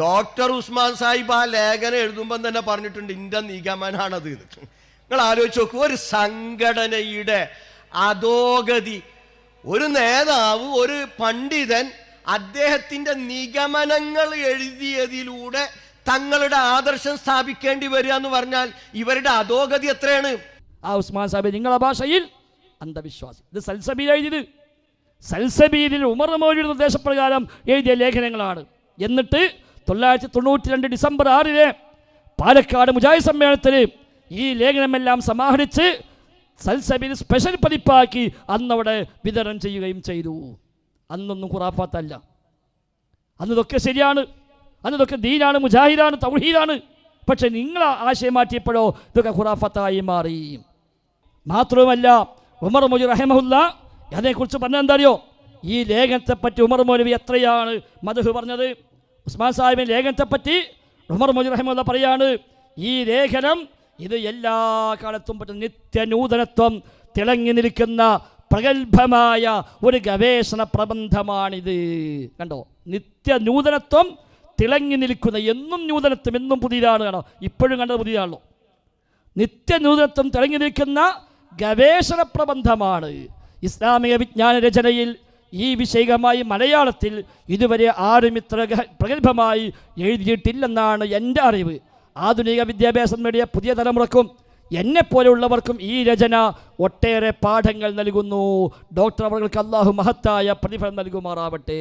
Doctor Usman Sahib ആ ലേഖനം എഴുതുമ്പം തന്നെ പറഞ്ഞിട്ടുണ്ട് ഇന്ത്യ നിഗമനാണത് നിങ്ങൾ ആലോചിച്ച് നോക്കൂ ഒരു സംഘടനയുടെ അധോഗതി. ഒരു നേതാവ് ഒരു പണ്ഡിതൻ അദ്ദേഹത്തിന്റെ നിഗമനങ്ങൾ എഴുതിയതിലൂടെ തങ്ങളുടെ ആദർശം സ്ഥാപിക്കേണ്ടി വരിക എന്ന് പറഞ്ഞാൽ ഇവരുടെ അധോഗതി എത്രയാണ്? ആ ഉസ്മാൻ സാഹിബ് നിങ്ങളുടെ ഭാഷയിൽ അന്ധവിശ്വാസം. ഇത് സൽസബീൽ എഴുതിയത്. സൽസബീലിൽ ഉമർ മൗലിയുടെ നിർദ്ദേശപ്രകാരം എഴുതിയ ലേഖനങ്ങളാണ്. എന്നിട്ട് തൊള്ളായിരത്തി തൊണ്ണൂറ്റി രണ്ട് ഡിസംബർ ആറിന് പാലക്കാട് മുജാഹിദ് സമ്മേളനത്തിൽ ഈ ലേഖനമെല്ലാം സമാഹരിച്ച് സൽസബിൽ സ്പെഷ്യൽ പതിപ്പാക്കി അന്നവിടെ വിതരണം ചെയ്യുകയും ചെയ്തു. അന്നൊന്നും ഖുറാഫാത്തല്ല അന്നതൊക്കെ ശരിയാണ്. അന്നതൊക്കെ ദീനാണ് മുജാഹിദാണ് തൗഹീദാണ്. പക്ഷെ നിങ്ങൾ ആശയം മാറ്റിയപ്പോഴോ ഇതൊക്കെ ഖുറാഫത്തായി മാറി. മാത്രവുമല്ല ഉമർ മൊജി റഹമുല്ല എന്താ അറിയോ? ഈ ലേഖനത്തെപ്പറ്റി ഉമർ മൗലവി എത്രയാണ് മധു പറഞ്ഞത്? ഉസ്മാൻ സാഹിബിന്റെ ലേഖനത്തെപ്പറ്റി ഉമർ മൊജി റഹമുല്ല പറയാണ് ഈ ലേഖനം ഇത് എല്ലാ കാലത്തും പറ്റുന്ന നിത്യനൂതനത്വം തിളങ്ങി നിൽക്കുന്ന പ്രഗത്ഭമായ ഒരു ഗവേഷണ പ്രബന്ധമാണിത്. കണ്ടോ? നിത്യനൂതനത്വം തിളങ്ങി നിൽക്കുന്ന എന്നും നൂതനത്വം എന്നും പുതിയതാണ് കാണോ ഇപ്പോഴും കണ്ടത് പുതിയതാണല്ലോ. നിത്യനൂതനത്വം തിളങ്ങി നിൽക്കുന്ന ഗവേഷണ പ്രബന്ധമാണ്. ഇസ്ലാമിക വിജ്ഞാന രചനയിൽ ഈ വിഷയകമായി മലയാളത്തിൽ ഇതുവരെ ആരും ഇത്ര പ്രഗത്ഭമായി എഴുതിയിട്ടില്ലെന്നാണ് എന്റെ അറിവ്. ആധുനിക വിദ്യാഭ്യാസം നേടിയ പുതിയ തലമുറക്കും എന്നെപ്പോലെയുള്ളവർക്കും ഈ രചന ഒട്ടേറെ പാഠങ്ങൾ നൽകുന്നു. ഡോക്ടർ അവർക്ക് അള്ളാഹു മഹത്തായ പ്രതിഫലം നൽകുമാറാവട്ടെ.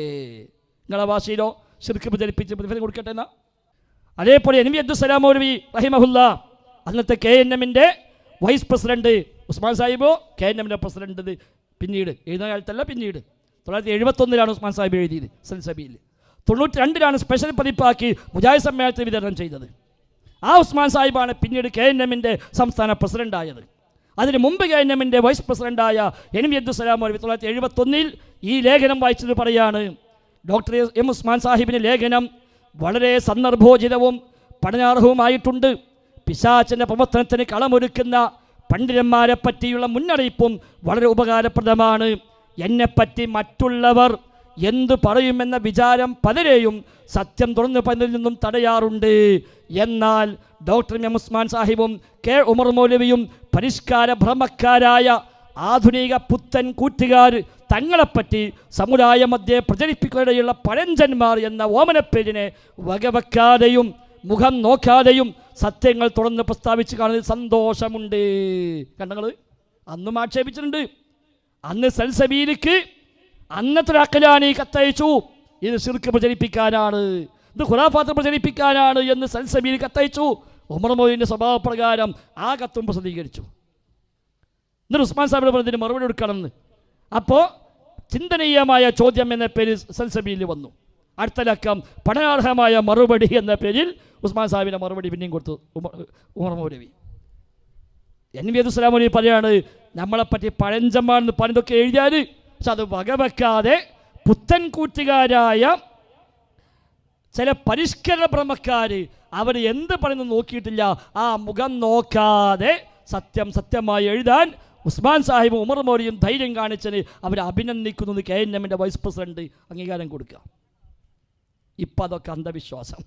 നിങ്ങളെ വാശിയിലോ? ശിർക്ക് പ്രചരിപ്പിച്ച് പ്രതിഫലം കൊടുക്കട്ടെ എന്നാ? അതേപോലെ എൻ വി അബ്ദുസലാം റഹിമഹുല്ല അന്നത്തെ കെ എൻ എമ്മിന്റെ വൈസ് പ്രസിഡന്റ് ഉസ്മാൻ സാഹിബോ കെ എൻ എമ്മിന്റെ പ്രസിഡന്റ് പിന്നീട്. എഴുതുന്ന കാലത്തല്ല പിന്നീട്. തൊള്ളായിരത്തി എഴുപത്തൊന്നിലാണ് ഉസ്മാൻ സാഹിബ് എഴുതിയത് സൽസബിയിൽ തൊണ്ണൂറ്റി രണ്ടിലാണ് സ്പെഷ്യൽ പതിപ്പാക്കി മുജാഹിദ് സമ്മേളനത്തിൽ വിതരണം ചെയ്തത്. ആ ഉസ്മാൻ സാഹിബാണ് പിന്നീട് കെ എൻ എമ്മിന്റെ സംസ്ഥാന പ്രസിഡന്റായത് അതിന് മുമ്പ് കെ എൻ എമ്മിന്റെ വൈസ് പ്രസിഡന്റായ എൻ വി അബ്ദുസലാം ഒരു തൊള്ളായിരത്തി എഴുപത്തൊന്നിൽ ഈ ലേഖനം വായിച്ചത് പറയാണ്. ഡോക്ടർ എം ഉസ്മാൻ സാഹിബിന്റെ ലേഖനം വളരെ സന്ദർഭോചിതവും പഠനാർഹവുമായിട്ടുണ്ട് പിശാചിന്റെ പ്രവർത്തനത്തിന് കളമൊരുക്കുന്ന പണ്ഡിതന്മാരെ പറ്റിയുള്ള മുന്നറിയിപ്പും വളരെ ഉപകാരപ്രദമാണ്. എന്നെപ്പറ്റി മറ്റുള്ളവർ എന്തു പറയുമെന്ന വിചാരം പലരെയും സത്യം തുറന്നു പതിൽ നിന്നും തടയാറുണ്ട്. എന്നാൽ ഡോക്ടർ എം ഉസ്മാൻ സാഹിബും കെ ഉമർ മൗലവിയും പരിഷ്കാര ഭ്രമക്കാരായ ആധുനിക പുത്തൻ കൂറ്റുകാർ തങ്ങളെപ്പറ്റി സമുദായ മധ്യേ പ്രചരിപ്പിക്കുകയുള്ള പഴഞ്ചന്മാർ എന്ന ഓമനപ്പേരിനെ വകവെക്കാതെയും മുഖം നോക്കാതെയും സത്യങ്ങൾ തുറന്ന് പ്രസ്താവിച്ച് കാണുന്നതിൽ സന്തോഷമുണ്ട്. കണ്ടങ്ങൾ അന്നും ആക്ഷേപിച്ചിട്ടുണ്ട്. അന്ന് സൽസബീലിക്ക് അന്നത്തെ അക്കലാണ് ഈ കത്തയച്ചു. ഇത് സിർക്ക് പ്രചരിപ്പിക്കാനാണ് ഇത് ഖുറാഫാത്ത് പ്രചരിപ്പിക്കാനാണ് എന്ന് സൽസബീൽ കത്തയച്ചു. ഉമർ മൊയ്ന്റെ സ്വഭാവപ്രകാരം ആ കത്തും പ്രസിദ്ധീകരിച്ചു. എന്നിട്ട് ഉസ്മാൻ സാഹിബിന് പറഞ്ഞതിന് മറുപടി കൊടുക്കണമെന്ന്. അപ്പോൾ ചിന്തനീയമായ ചോദ്യം എന്ന പേരിൽ സൽസബീൽ വന്നു. അടുത്ത ലക്കം പഠനാർഹമായ മറുപടി എന്ന പേരിൽ ഉസ്മാൻ സാഹിബിന്റെ മറുപടി പിന്നെയും കൊടുത്തു ഉമർ ഉമർ മൗലവി. എൻ വി അബ്ദുസ്ലാമൊലി പറയാണ്? നമ്മളെപ്പറ്റി പഴഞ്ചന്മാരെന്ന് പറഞ്ഞതൊക്കെ എഴുതിയാൽ പക്ഷെ അത് വകവെക്കാതെ പുത്തൻ കൂട്ടുകാരായ ചില പരിഷ്കരണ ഭ്രമക്കാർ അവർ എന്ത് പറയുന്നു നോക്കിയിട്ടില്ല. ആ മുഖം നോക്കാതെ സത്യം സത്യമായി എഴുതാൻ ഉസ്മാൻ സാഹിബും ഉമർ മോരിയും ധൈര്യം കാണിച്ചതിന് അവരെ അഭിനന്ദിക്കുന്നത് കെ എൻ എമ്മിന്റെ വൈസ് പ്രസിഡന്റ് അംഗീകാരം കൊടുക്കുക. ഇപ്പം അതൊക്കെ അന്ധവിശ്വാസം.